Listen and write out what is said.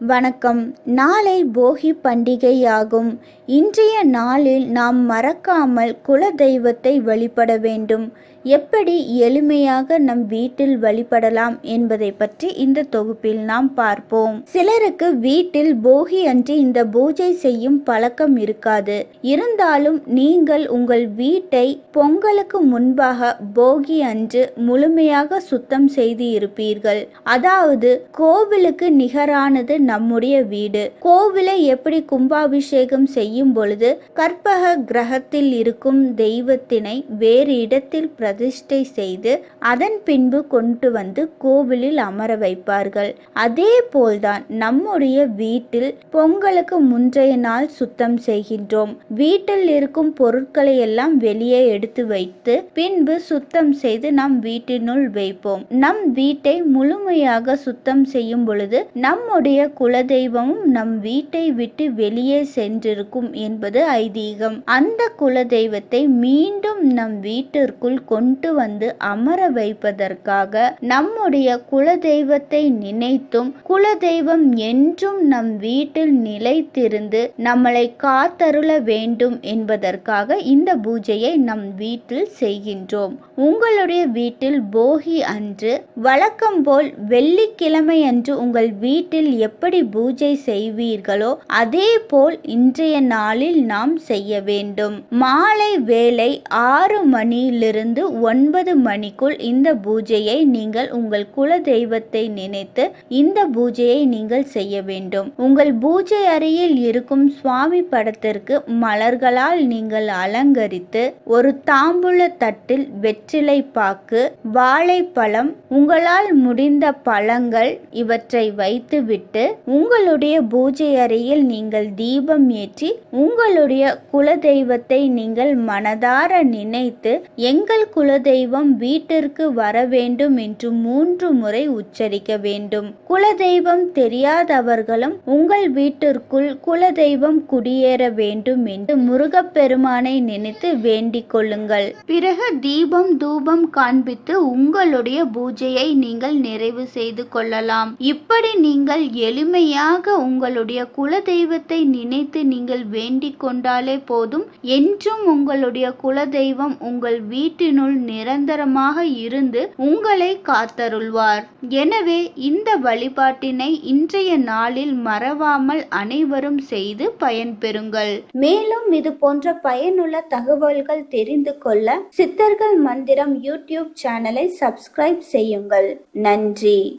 வணக்கம். நாளை போகி பண்டிகையாகும். இன்றைய நாளில் நாம் மறக்காமல் குல தெய்வத்தை வழிபட வேண்டும். எப்படி எளிமையாக நம் வீட்டில் வழிபடலாம் என்பதை பற்றி இந்த தொகுப்பில் நாம் பார்ப்போம். சிலருக்கு வீட்டில் போகி அன்று இந்த பூஜை செய்யும் பழக்கம் இருக்காது. இருந்தாலும் நீங்கள் உங்கள் வீட்டை பொங்கலுக்கு முன்பாக போகி அன்று முழுமையாக சுத்தம் செய்து இருப்பீர்கள் அதாவது கோவிலுக்கு நிகரானது நம்முடைய வீடு. கோவிலை எப்படி கும்பாபிஷேகம் செய்யும் பொழுது கற்பக கிரகத்தில் இருக்கும் தெய்வத்தினை வேறு இடத்தில் பிரதிஷ்டை செய்து அதன் பின்பு கொண்டு வந்து கோவிலில் அமர வைப்பார்கள். அதே போல்தான் நம்முடைய வீட்டில் பொங்கலுக்கு முன்றைய நாள் சுத்தம் செய்கின்றோம். வீட்டில் இருக்கும் பொருட்களை எல்லாம் வெளியே எடுத்து வைத்து பின்பு சுத்தம் செய்து நம் வீட்டினுள் வைப்போம். நம் வீட்டை முழுமையாக சுத்தம் செய்யும் பொழுது நம்முடைய குலதெய்வமும் நம் வீட்டை விட்டு வெளியே சென்றிருக்கும் என்பது ஐதீகம். அந்த குலதெய்வத்தை மீண்டும் மீண்டும் நம் வீட்டிற்குள் கொண்டு வந்து அமர வைப்பதற்காக நம்முடைய குலதெய்வத்தை நினைத்தும் குலதெய்வம் என்றும் நம் வீட்டில் நிலைத்திருந்து நம்மளை காத்தருள வேண்டும் என்பதற்காக இந்த பூஜையை நம் வீட்டில் செய்கின்றோம். உங்களுடைய வீட்டில் போகி அன்று வழக்கம் போல் வெள்ளிக்கிழமை அன்று உங்கள் வீட்டில் எப்படி பூஜை செய்வீர்களோ அதே போல் இன்றைய நாளில் நாம் செய்ய வேண்டும். மாலை வேலை ஆ ஆறு மணியிலிருந்து ஒன்பது மணிக்குள் இந்த பூஜையை நீங்கள் உங்கள் குல தெய்வத்தை நினைத்து இந்த பூஜையை நீங்கள் செய்ய வேண்டும். உங்கள் பூஜை அறையில் இருக்கும் சுவாமி படத்திற்கு மலர்களால் நீங்கள் அலங்கரித்து ஒரு தாம்பூல தட்டில் வெற்றிலை பாக்கு வாழைப்பழம் உங்களால் முடிந்த பழங்கள் இவற்றை வைத்துவிட்டு உங்களுடைய பூஜை அறையில் நீங்கள் தீபம் ஏற்றி உங்களுடைய குலதெய்வத்தை நீங்கள் மனதார நினைத்து எங்கள் குலதெய்வம் வீட்டிற்கு வர வேண்டும் என்று மூன்று முறை உச்சரிக்க வேண்டும். குலதெய்வம் தெரியாதவர்களும் உங்கள் வீட்டிற்குள் குலதெய்வம் குடியேற வேண்டும் என்று முருகப்பெருமானை நினைத்து வேண்டிக் கொள்ளுங்கள். பிறகு தீபம் தூபம் காண்பித்து உங்களுடைய பூஜையை நீங்கள் நிறைவு செய்து கொள்ளலாம். இப்படி நீங்கள் எளிமையாக உங்களுடைய குலதெய்வத்தை நினைத்து நீங்கள் வேண்டிக் கொண்டாலே போதும். என்றும் உங்களுடைய குலதெய்வம் உங்கள் வீட்டினுள் நிரந்தரமாக இருந்து உங்களை காத்தருள்வார். எனவே இந்த வழிபாட்டினை இன்றைய நாளில் மறவாமல் அனைவரும் செய்து பயன்பெறுங்கள் மேலும் இது போன்ற பயனுள்ள தகவல்கள் தெரிந்து கொள்ள சித்தர்கள் மந்திரம் யூடியூப் சேனலை சப்ஸ்கிரைப் செய்யுங்கள். நன்றி.